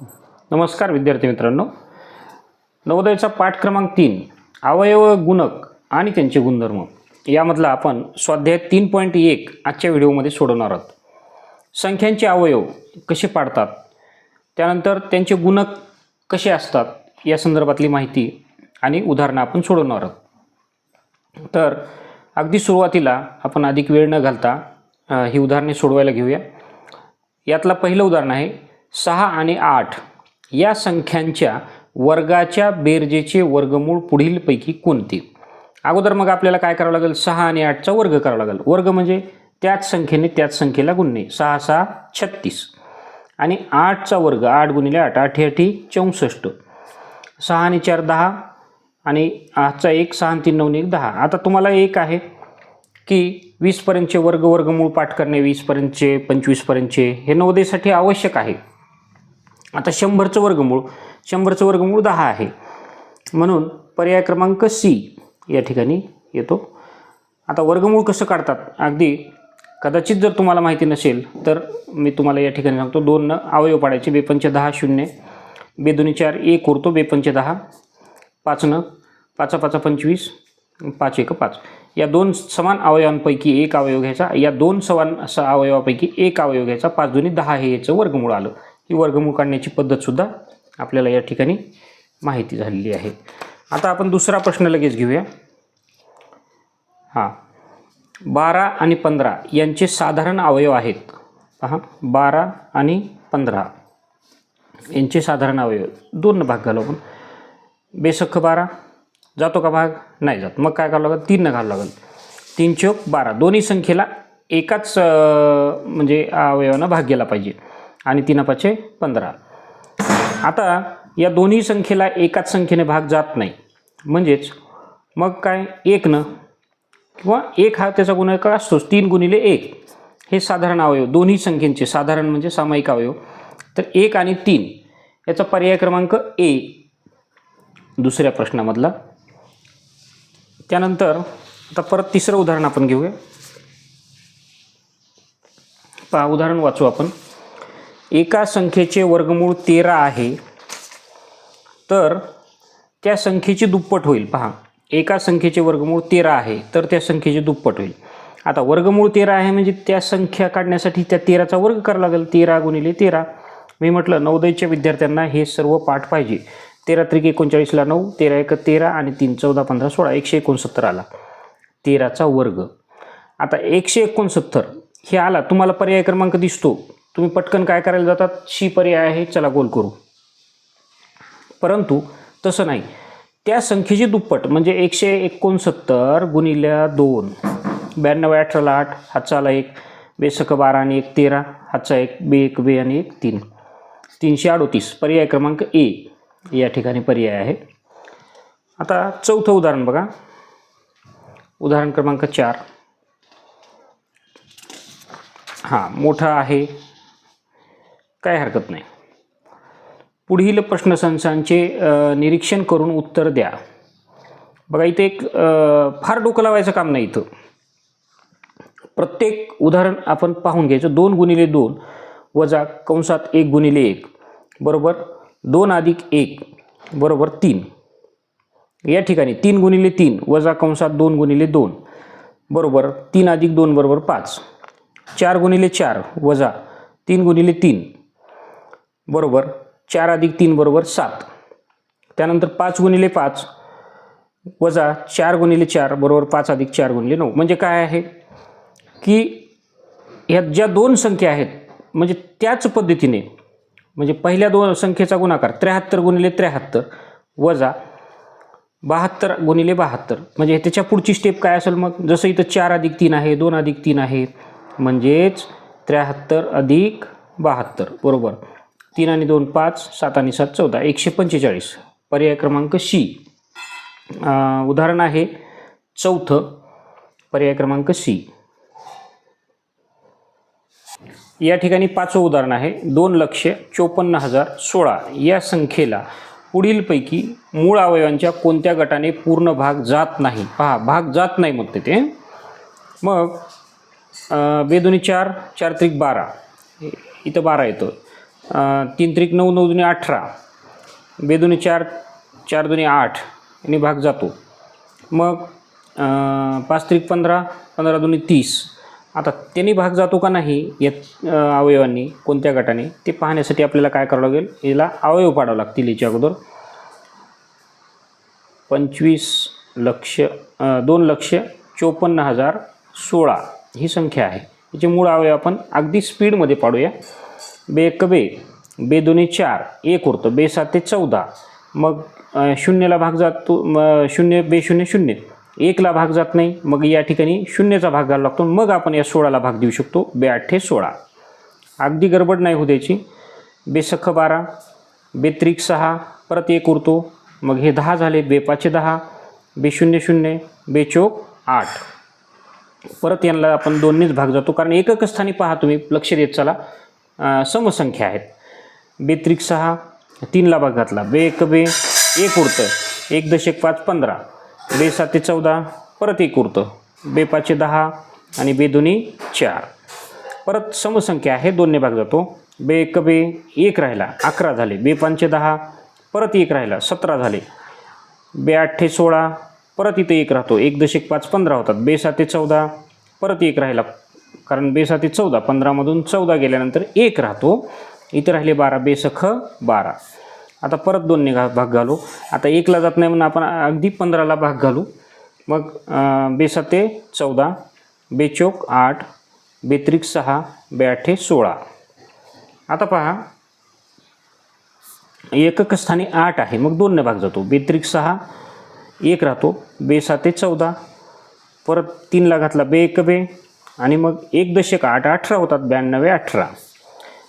नमस्कार विद्यार्थी मित्रांनो. नवोदयचा पाठ क्रमांक तीन अवयव गुणक आणि त्यांचे गुणधर्म. यामधला आपण स्वाध्याय तीन पॉईंट एक आजच्या व्हिडिओमध्ये सोडवणार आहोत. संख्यांचे अवयव कसे पाडतात? त्यानंतर त्यांचे गुणक कसे असतात? या संदर्भातली माहिती आणि उदाहरणं आपण सोडवणार आहोत. तर अगदी सुरुवातीला आपण अधिक वेळ न घालता ही उदाहरणे सोडवायला घेऊया. यातलं पहिलं उदाहरण आहे सहा आणि आठ या संख्यांच्या वर्गाच्या बेरजेचे वर्गमूळ पुढीलपैकी कोणते? अगोदर मग आपल्याला काय करावं लागेल? सहा आणि आठचा वर्ग करावा लागेल. वर्ग म्हणजे त्याच संख्येने त्याच संख्येला गुणणे. सहा सहा छत्तीस. आणि आठचा वर्ग आठ गुणिले आठ आठ आठी चौसष्ट. सहा आणि चार दहा. आणि आजचा एक सहा तीन नऊ एक दहा. आता तुम्हाला एक आहे की वीसपर्यंतचे वर्ग वर्गमूळ पाठ करणे वीसपर्यंतचे पंचवीसपर्यंतचे हे नवोदयसाठी आवश्यक आहे. आता शंभरचं वर्गमूळ शंभरचं वर्गमूळ दहा आहे. म्हणून पर्याय क्रमांक सी या ठिकाणी येतो. आता वर्गमूळ कसं काढतात? अगदी कदाचित जर तुम्हाला माहिती नसेल तर मी तुम्हाला या ठिकाणी सांगतो. दोन अवयव पाडायचे बेपंच दहा शून्य. बेदोनी चार एक उरतो बेपंच दहा. पाच न पाचा पाचा पंचवीस पाच एक पाच. या दोन समान अवयवांपैकी एक अवयव घ्यायचा. या दोन समान असा अवयवापैकी एक अवयव घ्यायचा. पाच दोन्ही दहा हे याचं वर्गमूळ आलं. ही वर्गमूळ काढण्याची पद्धतसुद्धा आपल्याला या ठिकाणी माहिती झालेली आहे. आता आपण दुसरा प्रश्न लगेच घेऊया. हां. बारा आणि पंधरा यांचे साधारण अवयव आहेत. पहा बारा आणि पंधरा. यांचे साधारण अवयव. दोन भाग घालू आपण. बेसख्ख बारा. जातो का भाग? नाही जात. मग काय करावं लागेल? तीननं घालावं लागेल. तीन चौक बारा. दोन्ही संख्येला एकाच म्हणजे अवयवानं भाग गेला पाहिजे. आणि तीन पाचे पंधरा. आता या दोन्ही संख्येला एकाच संख्येने भाग जात नाही. म्हणजेच मग काय? एक न? किंवा एक हा त्याचा गुणाकार असतोच. तीन गुणिले एक. हे साधारण अवयव. दोन्ही संख्येचे. साधारण म्हणजे सामायिक अवयव. तर एक आणि तीन. याचा पर्याय क्रमांक ए. दुसऱ्या प्रश्नामधला. त्यानंतर आता परत तिसरं उदाहरण आपण घेऊया. पहा उदाहरण वाचू आपण. एका संख्येचे वर्गमूळ तेरा आहे. तर त्या संख्येची दुप्पट होईल. पहा एका संख्येचे वर्गमूळ तेरा आहे तर त्या संख्येचे दुप्पट होईल. आता वर्गमूळ तेरा आहे म्हणजे त्या संख्या काढण्यासाठी त्या तेराचा वर्ग करावा लागेल. तेरा गुणिले तेरा. मी म्हटलं नवोदयच्या विद्यार्थ्यांना हे सर्व पाठ पाहिजे. तेरा त्रिक एकोणचाळीसला नऊ तेरा एक तेरा आणि तीन चौदा पंधरा सोळा एकशे एकोणसत्तर आला. तेराचा वर्ग. आता एकशे एकोणसत्तर हे आला तुम्हाला पर्याय क्रमांक दिसतो. तुम्ही पटकन काय करायला जातात? शी पर्याय आहे चला गोल करू. परंतु तसं नाही. त्या संख्येची दुप्पट म्हणजे एकशे एकोणसत्तर गुणिल्या दोन ब्याण्णव अठराला आठ हातचाला एक बेसक बारा आणि एक तेरा हातचा एक बे एक बे आणि एक तीन. तीनशे अडोतीस पर्याय क्रमांक ए या ठिकाणी पर्याय आहे. आता चौथं उदाहरण बघा. उदाहरण क्रमांक चार. हां मोठा आहे काय हरकत नाही. पुढील प्रश्नसंचांचे निरीक्षण करून उत्तर द्या. बघा इथे एक फार डोकं लावायचं काम नाही इथं. प्रत्येक उदाहरण आपण पाहून घ्यायचं. दोन गुणिले दोन वजा कंसात एक गुणिले एक. बरोबर? दोन अधिक एक. बरोबर? तीन. या ठिकाणी तीन गुणिले तीन वजा कंसात दोन गुणिले दोन. बरोबर? तीन अधिक दोन बरोबर पाच. चार गुणिले चार वजा तीन गुणिले तीन. बरोबर चार अधिक तीन बरोबर सात. त्यानंतर पाच गुणिले पाच वजा चार गुणिले चार बरोबर पाच अधिक चार गुणिले नऊ. म्हणजे काय आहे? की ह्यात ज्या दोन संख्या आहेत म्हणजे त्याच पद्धतीने म्हणजे पहिल्या दोन संख्येचा गुणाकार त्र्याहत्तर गुणिले त्र्याहत्तर वजा बहात्तर गुणिले बहात्तर. म्हणजे त्याच्या पुढची स्टेप काय असेल मग? जसं इथं चार अधिक तीन आहे दोन अधिक तीन आहे म्हणजेच त्र्याहत्तर अधिक बहात्तर. बरोबर. तीन आणि दोन पाच सात आणि सात चौदा. एकशे पंचेचाळीस. पर्याय क्रमांक सी. उदाहरण आहे चौथं. पर्याय क्रमांक सी. या ठिकाणी पाचवं उदाहरण आहे. दोन लक्ष चोपन्न हजार सोळा. या संख्येला पुढीलपैकी मूळ अवयवांच्या कोणत्या गटाने पूर्ण भाग जात नाही? पहा भाग जात नाही मग ते. मग अं, बेदोनी चार चार त्रिक बारा. इथं बारा येतो. तीन त्रिक नऊ नऊ दुनी अठरा. बेदुने चार चार दुने आठ. याने भाग जातो. मग पाच त्रिक पंधरा पंधरा दुने तीस. आता त्यांनी भाग जातो का नाही या अवयवांनी कोणत्या गटाने ते पाहण्यासाठी आपल्याला काय करावं लागेल? याला अवयव पाडावं लागतील याच्या अगोदर. पंचवीस लक्ष दोन लक्ष चोपन्न हजार सोळा ही संख्या आहे. याचे मूळ अवयव आपण अगदी स्पीडमध्ये पाडूया. बे एक बे बे दोन्ही चार एक उरतं बे सात ते चौदा. मग शून्यला भाग जातो शून्य बे शून्य शून्य. एकला भाग जात नाही मग या ठिकाणी शून्यचा भाग घालावा लागतो. मग आपण या सोळाला भाग देऊ शकतो बे आठे सोळा. अगदी गडबड नाही होऊ द्यायची. बेसख बारा बेत्रिक सहा परत एक उरतो. मग हे दहा झाले बेपाचे दहा बे शून्य शून्य बेचोक आठ. परत यांना आपण दोन्हीच भाग जातो. कारण एकक स्थानी पहा तुम्ही लक्ष देत चला. समसंख्या आहेत. बेत्रिक सहा तीनला भाग घातला बे एक बे एक उरतं एक दशक पाच पंधरा. बे साते चौदा परत एक उरतं. बे पाचशे दहा आणि बे दोन्ही चार. परत समसंख्या आहे दोनने भाग जातो. बे एक बे एक राहिला अकरा झाले. बे पाचशे दहा परत एक राहिला सतरा झाले. बे आठे सोळा परत इथे एक राहतो. एक दशक पाच पंधरा होतात. बे साते चौदा परत एक राहिला कारण बेसाती चौदा पंधरामधून चौदा गेल्यानंतर एक राहतो. इथे राहिले बारा बेसख बारा. आता परत दोनने घा भाग घालू. आता एकला जात नाही म्हणून आपण अगदी पंधराला भाग घालू. मग बेसाते चौदा बेचोक आठ बेत्रिक सहा बेआठे सोळा. आता पहा. एकक स्थानी आठ आहे. मग दोनने भाग जातो. बेत्रिक सहा एक राहतो. बेसाते चौदा. परत तीनला घातला बे एक बे. आणि मग एक दशक आठ अठरा होतात ब्याण्णवे अठरा.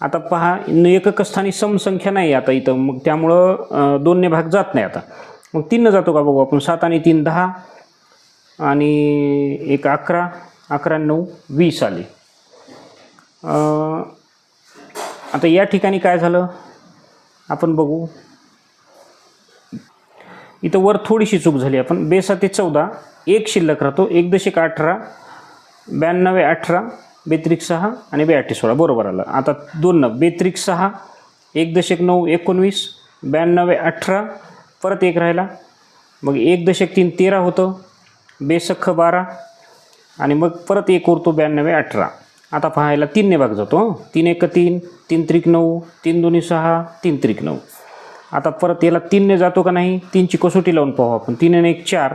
आता पहा एककस्थानी एकक स्थानी समसंख्या नाही आता इथं. मग त्यामुळं दोनने भाग जात नाही आता. मग तीननं जातो का बघू आपण? सात आणि तीन दहा. आणि एक अकरा अकरा नऊ वीस आले. आता या ठिकाणी काय झालं? आपण बघू. इथं वर थोडीशी चूक झाली आपण. बेसा ते चौदा. एक शिल्लक राहतो. एक दशक अठरा ब्याण्णव अठरा बेत्रिक सहा आणि बेआठे सोळा. बरोबर आलं. आता दोन नऊ बेत्रिक सहा एक दशक नऊ एकोणवीस ब्याण्णव अठरा परत एक राहिला. मग एक दशक तीन तेरा होतं. बेसख्ख बारा आणि मग परत एक उरतो ब्याण्णव अठरा. आता पाहायला तीनने भाग जातो तीन एक तीन तीन त्रिक नऊ तीन दोन्ही सहा तीन त्रिक नऊ. आता परत याला तीनने जातो का नाही? तीनची कसोटी लावून पाहू आपण. तीन आणि एक चार.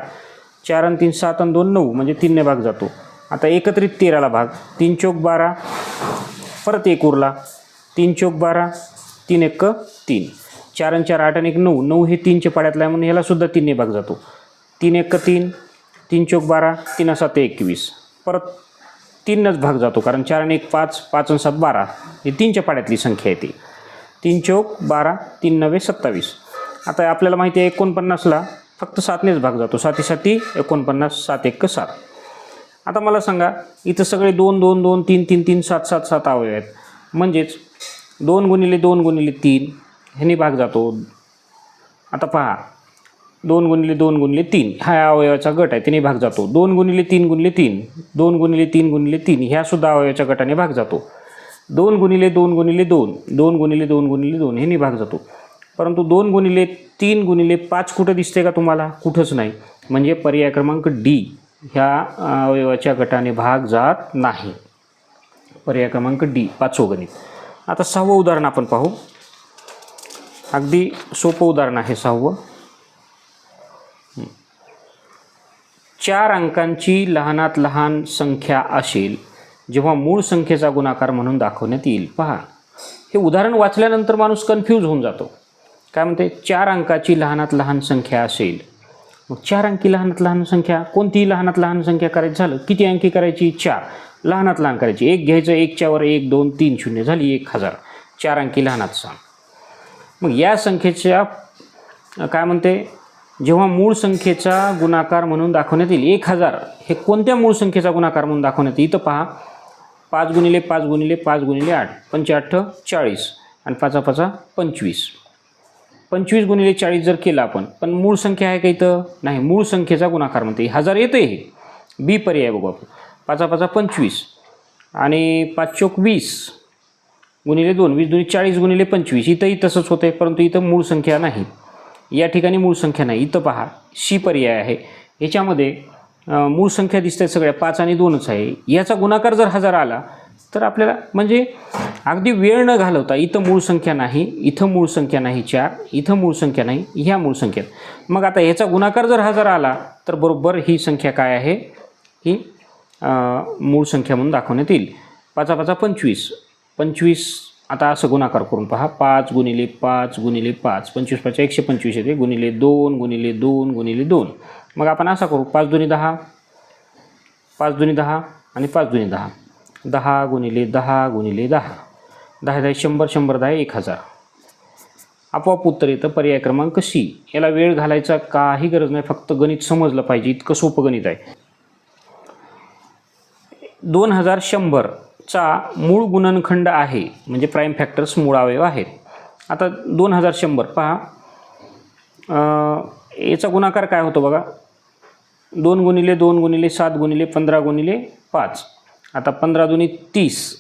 चार आणि तीन सात आणि दोन नऊ. म्हणजे तीनने भाग जातो. आता एकत्रित तेराला भाग. तीन चौक बारा परत एक उरला. तीन चौक बारा तीन एक तीन. चार आणि चार आठ आणि एक नऊ. नऊ हे तीनच्या पाड्यातला आहे म्हणून ह्यालासुद्धा तीनने भाग जातो. तीन एक तीन. तीन चौक बारा तीन सात एकवीस. परत तीनच भाग जातो कारण चार आणि एक पाच पाच आणि सात बारा. ही तीनच्या पाड्यातली संख्या आहे ती. तीन चौक बारा तीन नव्हे सत्तावीस. आता आपल्याला माहिती आहे एकोणपन्नासला फक्त सातनेच भाग जातो. साती साती एकोणपन्नास सात एक सात. आता मला सांगा इथं सगळे दोन दोन दोन तीन तीन तीन सात सात सात अवयव आहेत म्हणजेच दोन गुणिले दोन गुणिले तीन ह्यानी भाग जातो आता पहा दोन गुणिले दोन गुणिले तीन हा अवयवाचा गट आहे त्याने भाग जातो दोन गुणिले तीन गुणिले तीन दोन गुणिले तीन गुणिले तीन ह्यासुद्धा अवयवाच्या गटाने भाग जातो दोन गुणिले दोन गुणिले दोन दोन गुणिले दोन गुणिले दोन ह्याने भाग जातो परंतु दोन गुणिले तीन गुणिले पाच कुठं दिसते का तुम्हाला कुठंच नाही म्हणजे पर्याय क्रमांक डी ह्या अवयवाच्या गटाने भाग जात नाही. पर्याय क्रमांक डी पाचवं गणित. आता सहावं उदाहरण आपण पाहू. अगदी सोपं उदाहरण आहे सहावं. चार अंकांची लहानात लहान संख्या असेल जेव्हा मूळ संख्येचा गुणाकार म्हणून दाखवण्यात येईल. पहा हे उदाहरण वाचल्यानंतर माणूस कन्फ्यूज होऊन जातो. काय म्हणते? चार अंकाची लहानात लहान संख्या असेल. मग चार अंकी लहानात लहान संख्या कोणतीही लहानात लहान संख्या करायची झालं किती अंकी करायची? चार. लहानात लहान करायची. एक घ्यायचं एकच्यावर एक दोन तीन शून्य. झाली एक हजार. चार अंकी लहानात सांग मग या संख्येच्या काय म्हणते? जेव्हा मूळ संख्येचा गुणाकार म्हणून दाखवण्यात येईल एक हजार हे कोणत्या मूळ संख्येचा गुणाकार म्हणून दाखवण्यात येईल? इथं पहा. पाच गुणिले पाच गुणिले पाच गुणिले आठ. पंचाअठ्ठ चाळीस. आणि पाचा पाचा पंचवीस. पंचवीस गुणिले चाळीस जर केला आपण पण मूळ संख्या आहे का इथं? नाही मूळ संख्येचा गुणाकार म्हणते. हजार येतं हे. बी पर्याय बघू आपण. पाचा पाचा पंचवीस. आणि पाच चोक वीस गुणिले दोन वीस दोन्ही चाळीस गुणिले पंचवीस. इथंही तसंच होतं आहे परंतु इथं मूळ संख्या नाही. या ठिकाणी मूळ संख्या नाही. इथं पहा शी पर्याय आहे. याच्यामध्ये मूळ संख्या दिसते सगळ्या पाच आणि दोनच आहे. याचा गुणाकार जर हजार आला तर आपल्याला म्हणजे अगदी वेळ न घालवता इथं मूळ संख्या नाही इथं मूळ संख्या नाही चार इथं मूळ संख्या नाही ह्या मूळ संख्येत. मग आता याचा गुणाकार जर हा जर आला तर बरोबर ही संख्या काय आहे? ही मूळ संख्या म्हणून दाखवण्यात येईल. पाचा पाचा पंचवीस. पंचवीस आता असं गुणाकार करून पहा. पाच गुणिले पाच गुणिले पाच. पंचवीस पाचशे एकशे पंचवीस येते. गुणिले दोन गुणिले दोन गुणिले दोन. मग आपण असा करू. पाच दोन्ही दहा पाच दोन्ही दहा आणि पाच दुनी दहा. दहा गुणिले दहा गुणिले दहा. दहा दहा शंभर शंभर दहा एक हजार. आपोआप उत्तर येतं पर्याय क्रमांक सी. याला वेळ घालायचा काही गरज नाही फक्त गणित समजलं पाहिजे इतकं सोपं गणित आहे. दोन हजार शंभरचा मूळ गुणनखंड आहे म्हणजे प्राईम फॅक्टर्स मूळ अवयव आहेत. आता दोन हजार शंभर पहा. याचा गुणाकार काय होतो बघा? दोन गुणिले दोन गुणिले सात गुणिले पंधरा गुणिले पाच. आता पंधरा दोन्ही तीस.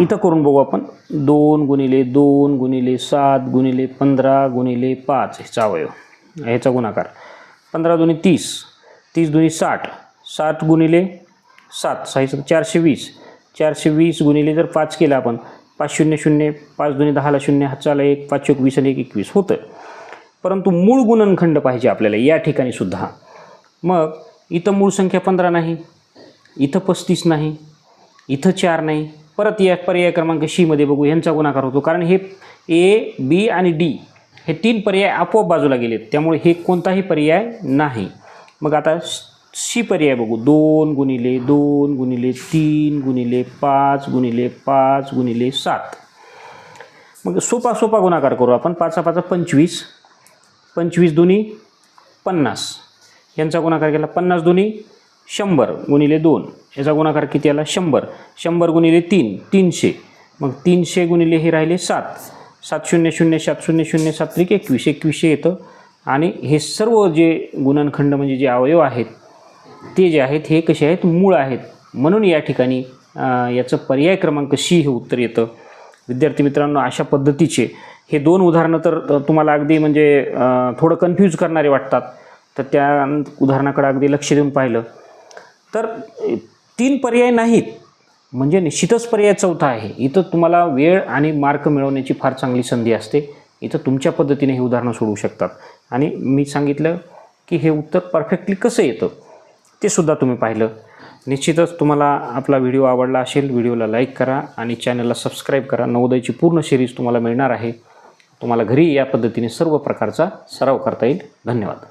इथं करून बघू आपण. दोन गुणिले दोन गुणिले सात गुणिले पंधरा गुणिले पाच ह्याचा अवयव ह्याचा गुणाकार. पंधरा दोन्ही तीस. तीस दोन्ही साठ. साठ गुणिले सात. साई चारशे वीस. चारशे वीस गुणिले जर पाच केलं आपण पाच शून्य शून्य पाच दोन्ही दहाला शून्य हातचाला एक पाच एक वीस आणि एक एकवीस. होतं. परंतु मूळ गुणनखंड पाहिजे आपल्याला या ठिकाणी सुद्धा. मग इथं मूळ संख्या पंधरा नाही इथं पस्तीस नाही इथं चार नाही. परत या पर्याय क्रमांक शीमध्ये बघू यांचा गुणाकार होतो. कारण हे ए बी आणि डी हे तीन पर्याय आपोआप बाजूला गेलेत. त्यामुळे हे कोणताही पर्याय नाही. मग आता शी पर्याय बघू. दोन गुणिले दोन गुणिले तीन गुणिले पाच गुणिले पाच गुणिले सात. मग सोपा सोपा गुणाकार करू आपण. पाचा पाचा पंचवीस पंचवीस दोन्ही पन्नास. यांचा गुणाकार केला पन्नास दोन्ही शंभर गुणिले दोन. याचा गुणाकार किती आला? शंभर. शंभर गुणिले तीन तीनशे. मग तीनशे गुणिले हे राहिले सात. सात शून्य शून्य सात शून्य शून्य सात त्रिक एकवीस. एकवीसशे येतं. आणि हे सर्व जे गुणनखंड म्हणजे जे अवयव आहेत ते जे आहेत हे कसे आहेत? मूळ आहेत. म्हणून या ठिकाणी याचं पर्याय क्रमांक सी हे उत्तर येतं. विद्यार्थी मित्रांनो अशा पद्धतीचे हे दोन उदाहरणं तर तुम्हाला अगदी म्हणजे थोडं कन्फ्यूज करणारे वाटतात. तर त्या उदाहरणाकडे अगदी लक्ष देऊन पाहिलं. तर तीन पर्याय नाहीत. म्हणजे निश्चितच पर्याय चौथा आहे. इथं तुम्हाला वेळ आणि मार्क मिळवण्याची फार चांगली संधी असते. इथं तुमच्या पद्धतीने हे उदाहरणं सोडवू शकतात. आणि मी सांगितलं की हे उत्तर परफेक्टली कसं येतं ते सुद्धा तुम्ही पाहिलं. निश्चितच तुम्हाला आपला व्हिडिओ आवडला असेल व्हिडिओला लाईक करा आणि चॅनलला सबस्क्राईब करा. नवोदयची पूर्ण सिरीज तुम्हाला मिळणार आहे. तुम्हाला घरी या पद्धतीने सर्व प्रकारचा सराव करता येईल. धन्यवाद.